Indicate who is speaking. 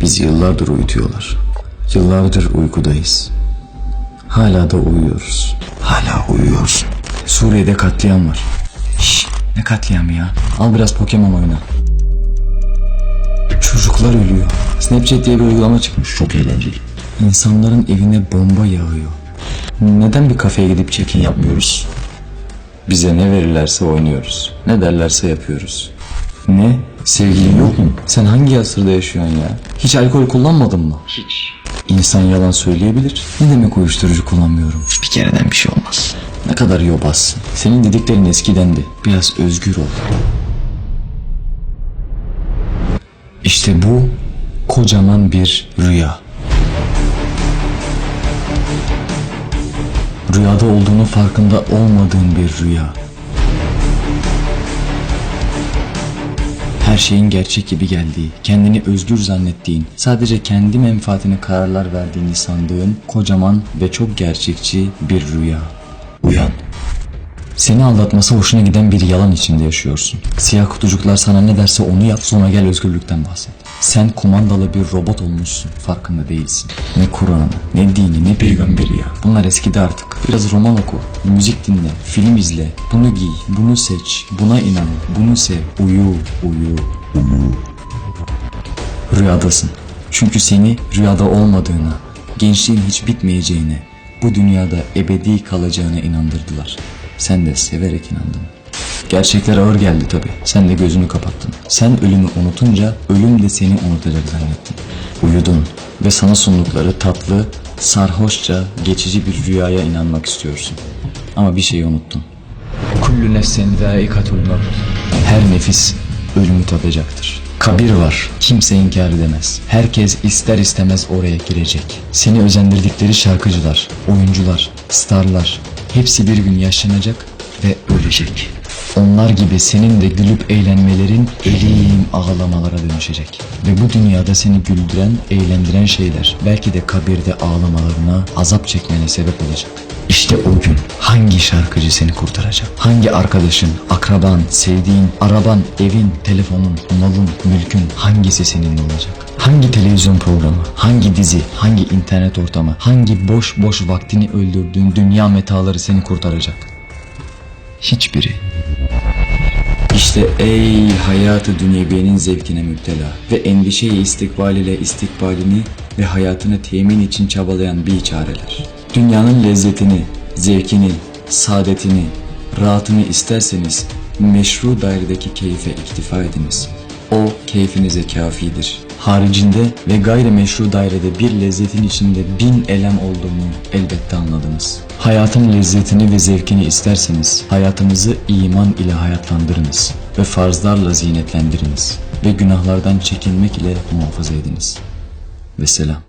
Speaker 1: Biz yıllardır uyutuyorlar. Yıllardır uykudayız. Hala da uyuyoruz. Hala uyuyorsun. Suriye'de katliam var. Şşş ne katliamı ya? Al biraz Pokemon oyna. Çocuklar ölüyor. Snapchat diye bir uygulama çıkmış. Çok eğlenceli. İnsanların evine bomba yağıyor. Neden bir kafeye gidip check-in yapmıyoruz? Bize ne verirlerse oynuyoruz. Ne derlerse yapıyoruz. Ne? Sevgilin yok mu? Sen hangi asırda yaşıyorsun ya? Hiç alkol kullanmadın mı?
Speaker 2: Hiç.
Speaker 1: İnsan yalan söyleyebilir. Ne demek uyuşturucu kullanmıyorum?
Speaker 2: Bir kereden bir şey olmaz.
Speaker 1: Ne kadar yobazsın. Senin dediklerin eskidendi. Biraz özgür ol. İşte bu kocaman bir rüya. Rüyada olduğunu farkında olmadığın bir rüya. Her şeyin gerçek gibi geldiği, kendini özgür zannettiğin, sadece kendi menfaatine kararlar verdiğini sandığın kocaman ve çok gerçekçi bir rüya. Uyan. Seni aldatması hoşuna giden bir yalan içinde yaşıyorsun. Siyah kutucuklar sana ne derse onu yap sonra gel özgürlükten bahset. Sen kumandalı bir robot olmuşsun farkında değilsin. Ne Kur'an'ı, ne dini, ne peygamberi ya. Bunlar eskidi artık. Biraz roman oku, müzik dinle, film izle, bunu giy, bunu seç, buna inan, bunu sev, uyu, uyu, uyu. Rüyadasın. Çünkü seni rüyada olmadığına, gençliğin hiç bitmeyeceğine, bu dünyada ebedi kalacağına inandırdılar. Sen de severek inandın. Gerçekler ağır geldi tabi. Sen de gözünü kapattın. Sen ölümü unutunca ölüm de seni unutacak zannettin. Uyudun ve sana sundukları tatlı, sarhoşça geçici bir rüyaya inanmak istiyorsun. Ama bir şeyi unuttun. Kullu nefsin zâikatul mevt. Her nefis ölümü tadacaktır. Kabir var. Kimse inkar edemez. Herkes ister istemez oraya girecek. Seni özendirdikleri şarkıcılar, oyuncular, starlar hepsi bir gün yaşlanacak ve ölecek. Onlar gibi senin de gülüp eğlenmelerin elim ağlamalara dönüşecek. Ve bu dünyada seni güldüren, eğlendiren şeyler belki de kabirde ağlamalarına, azap çekmene sebep olacak. İşte o gün hangi şarkıcı seni kurtaracak? Hangi arkadaşın, akraban, sevdiğin, araban, evin, telefonun, malın, mülkün hangisi seninle olacak? Hangi televizyon programı, hangi dizi, hangi internet ortamı, hangi boş boş vaktini öldürdüğün dünya metaları seni kurtaracak? Hiçbiri. İşte ey hayatı dünyeviyenin zevkine müptela ve endişeyi istikbal ile istikbalini ve hayatını temin için çabalayan bir çareler. Dünyanın lezzetini, zevkini, saadetini, rahatını isterseniz meşru dairedeki keyfe iktifa ediniz. Keyfinize kafidir. Haricinde ve gayrimeşru dairede bir lezzetin içinde bin elem olduğunu elbette anladınız. Hayatın lezzetini ve zevkini isterseniz hayatınızı iman ile hayatlandırınız ve farzlarla zinetlendiriniz ve günahlardan çekinmek ile muhafaza ediniz. Ve selam.